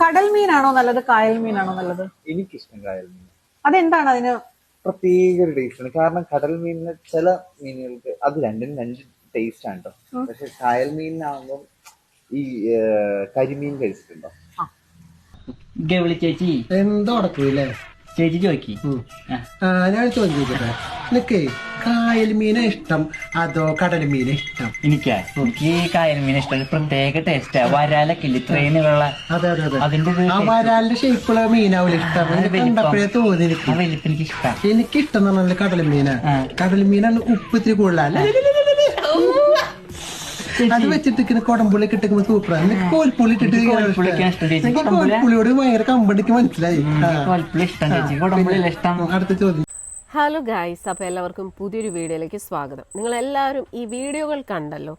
കടൽ മീനാണോ നല്ലത് കായൽ മീനാണോ നല്ലത്? എനിക്കിഷ്ടം കായൽ മീൻ അതെന്താണ് അതിന്? പ്രത്യേക ഒരു ടേസ്റ്റ് ആണ്. കാരണം കടൽ മീനിന് ചില മീനുകൾക്ക് അത് രണ്ടിനും രണ്ട് ടേസ്റ്റ് ആണ് കേട്ടോ പക്ഷെ കായൽ മീനിനാകുമ്പോൾ ഈ കരിമീൻ കഴിച്ചിട്ടുണ്ടോ? വിളിച്ചേച്ചി. ചേച്ചി എന്തോ നടക്കൂല്ലേ ചേച്ചി ചോദിക്കി ആ. ഞാൻ ചോദ്യം ചോദിക്കട്ടെ നിനക്ക് കായൽ മീന ഇഷ്ടം അതോ കടൽ മീന ഇഷ്ടം? എനിക്കാ. എനിക്ക് ഈ കായൽ മീന ഇഷ്ടം. ഒരു പ്രത്യേക ടേസ്റ്റാ വരാലൊക്കെ ഇല്ല? ഇത്രയും വെള്ള അതെ അതെ അതെ. അതിന്റെ ആ വരാലിന്റെ ഷേപ്പുള്ള മീനാവില്ല ഇഷ്ടം. കണ്ടപ്പോഴേ തോന്നി എനിക്ക് ഇഷ്ടം എനിക്കിഷ്ടം. എന്ന് പറഞ്ഞാൽ കടൽ മീന. കടൽ മീനാണ് ഉപ്പ് ഇത്തിരി കൂടുതലല്ലേ അത് വെച്ചിട്ട് ഇങ്ങനെ കൊടമ്പുള്ളി കിട്ടുമ്പോൾ സൂപ്പറാണ് എനിക്ക് ഇട്ടിട്ട്? കോൽപ്പുള്ളിയോട് ഭയങ്കര കമ്പടിക്ക് മനസ്സിലായി. അടുത്ത ചോദ്യം. ഹലോ ഗായ്സ് അപ്പോൾ എല്ലാവർക്കും പുതിയൊരു വീഡിയോയിലേക്ക് സ്വാഗതം. നിങ്ങളെല്ലാവരും ഈ വീഡിയോകൾ കണ്ടല്ലോ?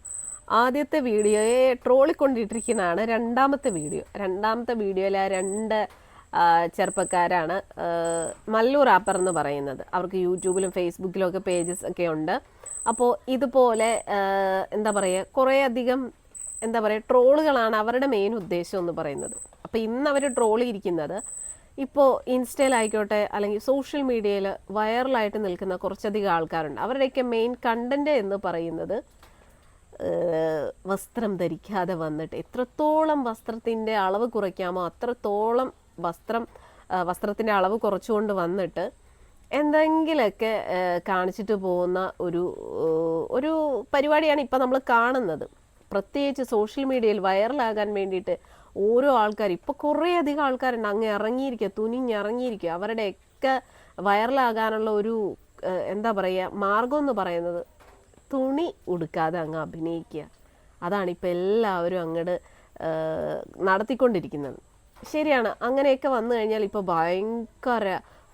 ആദ്യത്തെ വീഡിയോയെ ട്രോളിക്കൊണ്ടിട്ടിരിക്കുന്നതാണ് രണ്ടാമത്തെ വീഡിയോ. രണ്ടാമത്തെ വീഡിയോയിലെ ആ രണ്ട് ചെറുപ്പക്കാരാണ്. മല്ലു ആപ്പർ എന്ന് പറയുന്നത്. അവർക്ക് യൂട്യൂബിലും ഫേസ്ബുക്കിലും ഒക്കെ പേജസ് ഒക്കെ ഉണ്ട്. അപ്പോൾ ഇതുപോലെ എന്താ പറയുക കുറേ അധികം എന്താ പറയുക ട്രോളുകളാണ് അവരുടെ മെയിൻ ഉദ്ദേശം എന്ന് പറയുന്നത്. അപ്പോൾ ഇന്ന് അവർ ട്രോളിയിരിക്കുന്നത് ഇപ്പോൾ ഇൻസ്റ്റയിലായിക്കോട്ടെ അല്ലെങ്കിൽ സോഷ്യൽ മീഡിയയിൽ വൈറലായിട്ട് നിൽക്കുന്ന കുറച്ചധികം ആൾക്കാരുണ്ട്. അവരുടെയൊക്കെ മെയിൻ കണ്ടന്റ് എന്ന് പറയുന്നത് വസ്ത്രം ധരിക്കാതെ വന്നിട്ട് എത്രത്തോളം വസ്ത്രത്തിന്റെ അളവ് കുറയ്ക്കാമോ അത്രത്തോളം വസ്ത്രം വസ്ത്രത്തിന്റെ അളവ് കുറച്ചുകൊണ്ട് വന്നിട്ട് എന്തെങ്കിലുമൊക്കെ കാണിച്ചിട്ട് പോകുന്ന ഒരു ഒരു പരിപാടിയാണ് ഇപ്പം നമ്മൾ കാണുന്നത്. പ്രത്യേകിച്ച് സോഷ്യൽ മീഡിയയിൽ വൈറലാകാൻ വേണ്ടിയിട്ട് ഓരോ ആൾക്കാർ ഇപ്പോൾ കുറേ അധികം ആൾക്കാരുണ്ട്. അങ്ങ് ഇറങ്ങിയിരിക്കുക തുനിഞ്ഞിറങ്ങിയിരിക്കുക. അവരുടെയൊക്കെ വൈറലാകാനുള്ള ഒരു എന്താ പറയുക മാർഗം എന്ന് പറയുന്നത് തുണി ഉടുക്കാതെ അങ്ങ് അഭിനയിക്കുക. അതാണ് ഇപ്പോൾ എല്ലാവരും അങ്ങോട്ട് നടത്തിക്കൊണ്ടിരിക്കുന്നത്. ശരിയാണ്. അങ്ങനെയൊക്കെ വന്നു കഴിഞ്ഞാൽ ഇപ്പോൾ ഭയങ്കര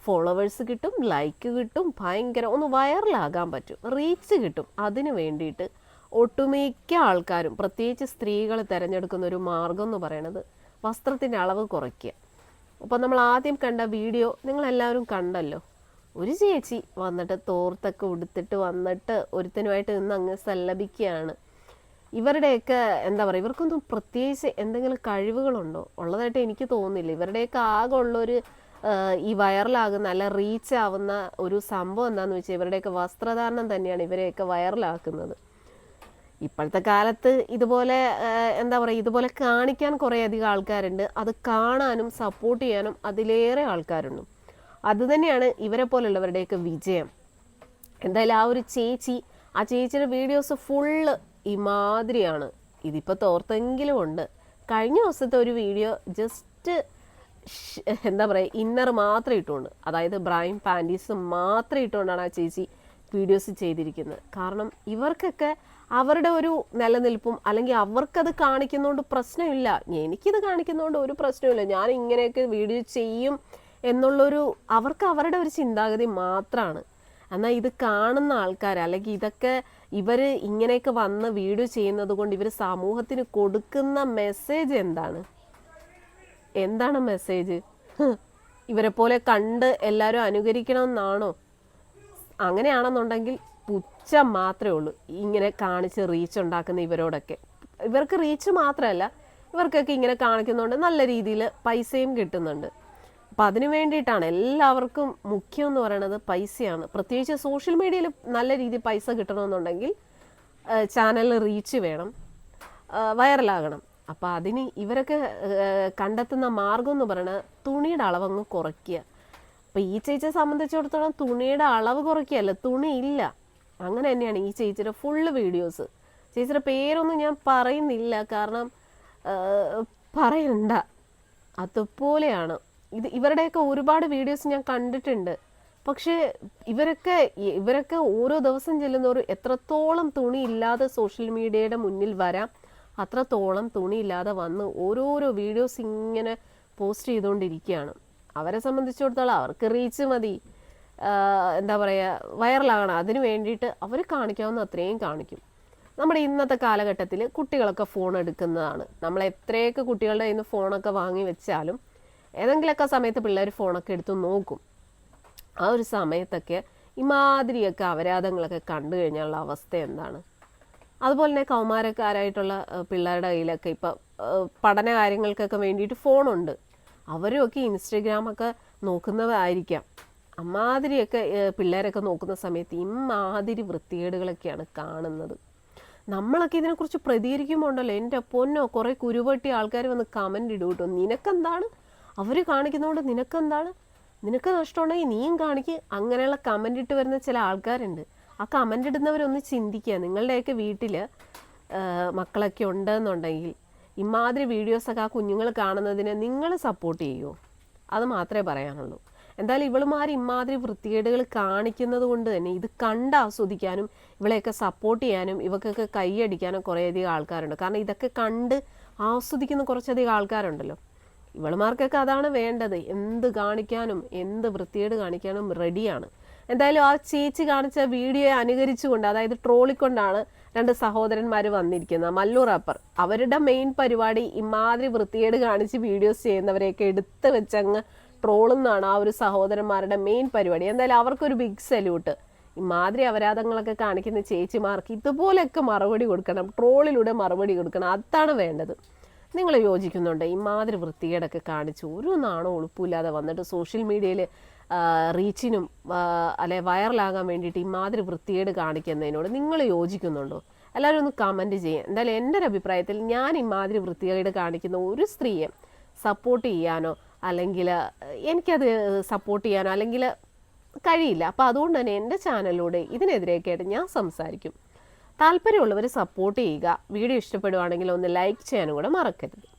ഫോളോവേഴ്സ് കിട്ടും ലൈക്ക് കിട്ടും ഭയങ്കര ഒന്ന് വൈറലാകാൻ പറ്റും. റീച്ച് കിട്ടും. അതിന് വേണ്ടിയിട്ട് ഒട്ടുമിക്ക ആൾക്കാരും പ്രത്യേകിച്ച് സ്ത്രീകൾ തിരഞ്ഞെടുക്കുന്ന ഒരു മാർഗം എന്ന് പറയുന്നത് വസ്ത്രത്തിന്റെ അളവ് കുറയ്ക്കുക. അപ്പോൾ നമ്മൾ ആദ്യം കണ്ട വീഡിയോ നിങ്ങളെല്ലാവരും കണ്ടല്ലോ. ഒരു ചേച്ചി വന്നിട്ട് തോർത്തൊക്കെ ഉടുത്തിട്ട് വന്നിട്ട് ഒരുത്തനുമായിട്ട് നിന്ന് അങ്ങ് സല്ലപിക്കുകയാണ്. ഇവരുടെയൊക്കെ എന്താ പറയുക ഇവർക്കൊന്നും പ്രത്യേകിച്ച് എന്തെങ്കിലും കഴിവുകളുണ്ടോ? ഉള്ളതായിട്ട് എനിക്ക് തോന്നുന്നില്ല. ഇവരുടെയൊക്കെ ആകെ ഉള്ളൊരു ഈ വൈറലാകുന്ന അല്ല റീച്ച് ആവുന്ന ഒരു സംഭവം എന്താണെന്ന് വെച്ചാൽ ഇവരുടെയൊക്കെ വസ്ത്രധാരണം തന്നെയാണ് ഇവരെയൊക്കെ വൈറലാക്കുന്നത്. ഇപ്പോഴത്തെ കാലത്ത് ഇതുപോലെ എന്താ പറയുക ഇതുപോലെ കാണിക്കാൻ കുറേ അധികം ആൾക്കാരുണ്ട്. അത് കാണാനും സപ്പോർട്ട് ചെയ്യാനും അതിലേറെ ആൾക്കാരുണ്ട്. അതുതന്നെയാണ് ഇവരെ പോലുള്ളവരുടെയൊക്കെ വിജയം. എന്തായാലും ആ ഒരു ചേച്ചി ആ ചേച്ചിയുടെ വീഡിയോസ് ഫുള്ള് ഇമാതിരിയാണ്. ഇതിപ്പോൾ തോർത്തെങ്കിലും ഉണ്ട്. കഴിഞ്ഞ ദിവസത്തെ ഒരു വീഡിയോ ജസ്റ്റ് എന്താ പറയുക ഇന്നർ മാത്രം ഇട്ടുകൊണ്ട് അതായത് ബ്രൈം പാന്റീസ് മാത്രം ഇട്ടുകൊണ്ടാണ് ആ ചേച്ചി വീഡിയോസ് ചെയ്തിരിക്കുന്നത്. കാരണം ഇവർക്കൊക്കെ അവരുടെ ഒരു നിലനിൽപ്പും അല്ലെങ്കിൽ അവർക്കത് കാണിക്കുന്നതുകൊണ്ട് പ്രശ്നമില്ല. എനിക്കിത് കാണിക്കുന്നതുകൊണ്ട് ഒരു പ്രശ്നമില്ല ഞാൻ ഇങ്ങനെയൊക്കെ വീഡിയോ ചെയ്യും എന്നുള്ളൊരു അവർക്ക് അവരുടെ ഒരു ചിന്താഗതി മാത്രമാണ് എന്നാൽ ഇത് കാണുന്ന ആൾക്കാർ അല്ലെങ്കിൽ ഇതൊക്കെ ഇവർ ഇങ്ങനെയൊക്കെ വന്ന് വീഡിയോ ചെയ്യുന്നത് കൊണ്ട് ഇവർ സമൂഹത്തിന് കൊടുക്കുന്ന മെസ്സേജ് എന്താണ്? എന്താണ് മെസ്സേജ് ഇവരെ പോലെ കണ്ട് എല്ലാവരും അനുകരിക്കണമെന്നാണോ? അങ്ങനെയാണെന്നുണ്ടെങ്കിൽ പുച്ഛം മാത്രമേ ഉള്ളൂ. ഇങ്ങനെ കാണിച്ച് റീച്ച് ഉണ്ടാക്കുന്ന ഇവരോടൊക്കെ. ഇവർക്ക് റീച്ച് മാത്രമല്ല ഇവർക്കൊക്കെ ഇങ്ങനെ കാണിക്കുന്നതുകൊണ്ട് നല്ല രീതിയിൽ പൈസയും കിട്ടുന്നുണ്ട്. അപ്പം അതിനു വേണ്ടിയിട്ടാണ് എല്ലാവർക്കും മുഖ്യം എന്ന് പറയുന്നത് പൈസയാണ്. പ്രത്യേകിച്ച് സോഷ്യൽ മീഡിയയിൽ നല്ല രീതിയിൽ പൈസ കിട്ടണമെന്നുണ്ടെങ്കിൽ ചാനൽ റീച്ച് വേണം വൈറലാകണം. അപ്പം അതിന് ഇവരൊക്കെ കണ്ടെത്തുന്ന മാർഗം എന്ന് പറയുന്നത് തുണിയുടെ അളവങ്ങ് കുറയ്ക്കുക. അപ്പം ഈ ചേച്ചിയെ സംബന്ധിച്ചിടത്തോളം തുണിയുടെ അളവ് കുറയ്ക്കുകയല്ല തുണി ഇല്ല. അങ്ങനെ തന്നെയാണ് ഈ ചേച്ചിയുടെ ഫുള്ള് വീഡിയോസ് ചേച്ചിയുടെ പേരൊന്നും ഞാൻ പറയുന്നില്ല കാരണം പറയണ്ട. അതുപോലെയാണ് ഇത് ഇവരുടെയൊക്കെ ഒരുപാട് വീഡിയോസ് ഞാൻ കണ്ടിട്ടുണ്ട്. പക്ഷേ ഇവരൊക്കെ ഇവരൊക്കെ ഓരോ ദിവസം ചെല്ലുന്നവരും എത്രത്തോളം തുണി ഇല്ലാതെ സോഷ്യൽ മീഡിയയുടെ മുന്നിൽ വരാം അത്രത്തോളം തുണി ഇല്ലാതെ വന്ന് ഓരോരോ വീഡിയോസ് ഇങ്ങനെ പോസ്റ്റ് ചെയ്തുകൊണ്ടിരിക്കുകയാണ്. അവരെ സംബന്ധിച്ചിടത്തോളം അവർക്ക് റീച്ച് മതി. എന്താ പറയുക വൈറലാകണം. അതിന് വേണ്ടിയിട്ട് അവർ കാണിക്കാവുന്ന അത്രയും കാണിക്കും. നമ്മുടെ ഇന്നത്തെ കാലഘട്ടത്തിൽ കുട്ടികളൊക്കെ ഫോൺ എടുക്കുന്നതാണ്. നമ്മൾ എത്രയൊക്കെ കുട്ടികളുടെ കയ്യിൽ നിന്ന് ഫോണൊക്കെ വാങ്ങി വെച്ചാലും ഏതെങ്കിലുമൊക്കെ സമയത്ത് പിള്ളേർ ഫോണൊക്കെ എടുത്ത് നോക്കും. ആ ഒരു സമയത്തൊക്കെ ഇമാതിരിയൊക്കെ അപരാധങ്ങളൊക്കെ കണ്ടു കഴിഞ്ഞാലുള്ള അവസ്ഥ എന്താണ്? അതുപോലെ തന്നെ കൗമാരക്കാരായിട്ടുള്ള പിള്ളേരുടെ കയ്യിലൊക്കെ ഇപ്പം പഠന കാര്യങ്ങൾക്കൊക്കെ വേണ്ടിയിട്ട് ഫോണുണ്ട്. അവരുമൊക്കെ ഇൻസ്റ്റഗ്രാമൊക്കെ നോക്കുന്നവരായിരിക്കാം അമ്മാതിരിയൊക്കെ പിള്ളേരൊക്കെ നോക്കുന്ന സമയത്ത് ഇമ്മാതിരി വൃത്തികേടുകളൊക്കെയാണ് കാണുന്നത്. നമ്മളൊക്കെ ഇതിനെക്കുറിച്ച് പ്രതികരിക്കുമ്പോൾ ഉണ്ടല്ലോ എന്റെ പൊന്നോ കുറേ കുരുവട്ടി ആൾക്കാർ വന്ന് കമന്റ് ഇടും കേട്ടോ നിനക്കെന്താണ് അവർ കാണിക്കുന്നതുകൊണ്ട് നിനക്കെന്താണ്? നിനക്ക് നഷ്ടമുണ്ടെങ്കിൽ നീയും കാണിക്ക്. അങ്ങനെയുള്ള കമന്റ് ഇട്ട് വരുന്ന ചില ആൾക്കാരുണ്ട്. ആ കമന്റ് ഇടുന്നവരൊന്ന് ചിന്തിക്കുക. നിങ്ങളുടെയൊക്കെ വീട്ടിൽ മക്കളൊക്കെ ഉണ്ടെന്നുണ്ടെങ്കിൽ ഇമാതിരി വീഡിയോസൊക്കെ ആ കുഞ്ഞുങ്ങൾ കാണുന്നതിന് നിങ്ങൾ സപ്പോർട്ട് ചെയ്യുമോ അത് മാത്രമേ പറയാനുള്ളൂ. എന്തായാലും ഇവളുമാർ ഇമാതിരി വൃത്തികേടുകൾ കാണിക്കുന്നത് കൊണ്ട് തന്നെ ഇത് കണ്ട് ആസ്വദിക്കാനും ഇവളെയൊക്കെ സപ്പോർട്ട് ചെയ്യാനും ഇവക്കൊക്കെ കൈയടിക്കാനും കുറേയധികം ആൾക്കാരുണ്ട്. കാരണം ഇതൊക്കെ കണ്ട് ആസ്വദിക്കുന്ന കുറച്ചധികം ആൾക്കാരുണ്ടല്ലോ. ഇവളുമാർക്കൊക്കെ അതാണ് വേണ്ടത്. എന്ത് കാണിക്കാനും എന്ത് വൃത്തികേട് കാണിക്കാനും റെഡിയാണ്. എന്തായാലും ആ ചേച്ചി കാണിച്ച വീഡിയോയെ അനുകരിച്ചുകൊണ്ട് അതായത് ട്രോളിക്കൊണ്ടാണ് രണ്ട് സഹോദരന്മാർ വന്നിരിക്കുന്നത്. മല്ലു റാപ്പർ അവരുടെ മെയിൻ പരിപാടി ഇമാതിരി വൃത്തികേട് കാണിച്ച് വീഡിയോസ് ചെയ്യുന്നവരെയൊക്കെ എടുത്ത് വെച്ചങ്ങ് ട്രോളുന്നതാണ് ആ ഒരു സഹോദരന്മാരുടെ മെയിൻ പരിപാടി. എന്തായാലും അവർക്കൊരു ബിഗ് സല്യൂട്ട് ഇമാതിരി അപരാധങ്ങളൊക്കെ കാണിക്കുന്ന ചേച്ചിമാർക്ക് ഇതുപോലെയൊക്കെ മറുപടി കൊടുക്കണം ട്രോളിലൂടെ മറുപടി കൊടുക്കണം. അതാണ് വേണ്ടത്. നിങ്ങൾ യോജിക്കുന്നുണ്ട്? ഇമാതിരി വൃത്തികേടൊക്കെ കാണിച്ച് ഒരു നാണോ ഉളുപ്പില്ലാതെ വന്നിട്ട് സോഷ്യൽ മീഡിയയിൽ റീച്ചിനും അല്ലെ വൈറലാകാൻ വേണ്ടിയിട്ട് ഇമാതിരി വൃത്തികേട് കാണിക്കുന്നതിനോട് നിങ്ങൾ യോജിക്കുന്നുണ്ടോ? എല്ലാവരും ഒന്ന് കമന്റ് ചെയ്യാം. എന്തായാലും എന്റെ ഒരു അഭിപ്രായത്തിൽ ഞാൻ ഇമാതിരി വൃത്തികേട് കാണിക്കുന്ന ഒരു സ്ത്രീയെ സപ്പോർട്ട് ചെയ്യാനോ അല്ലെങ്കിൽ എനിക്കത് സപ്പോർട്ട് ചെയ്യാനോ അല്ലെങ്കിൽ കഴിയില്ല. അപ്പോൾ അതുകൊണ്ട് തന്നെ എന്റെ ചാനലിലൂടെ ഇതിനെതിരെയൊക്കെ ആയിട്ട് ഞാൻ സംസാരിക്കും. താല്പര്യമുള്ളവർ സപ്പോർട്ട് ചെയ്യുക. വീഡിയോ ഇഷ്ടപ്പെടുവാണെങ്കിൽ ഒന്ന് ലൈക്ക് ചെയ്യാനും കൂടെ മറക്കരുത്.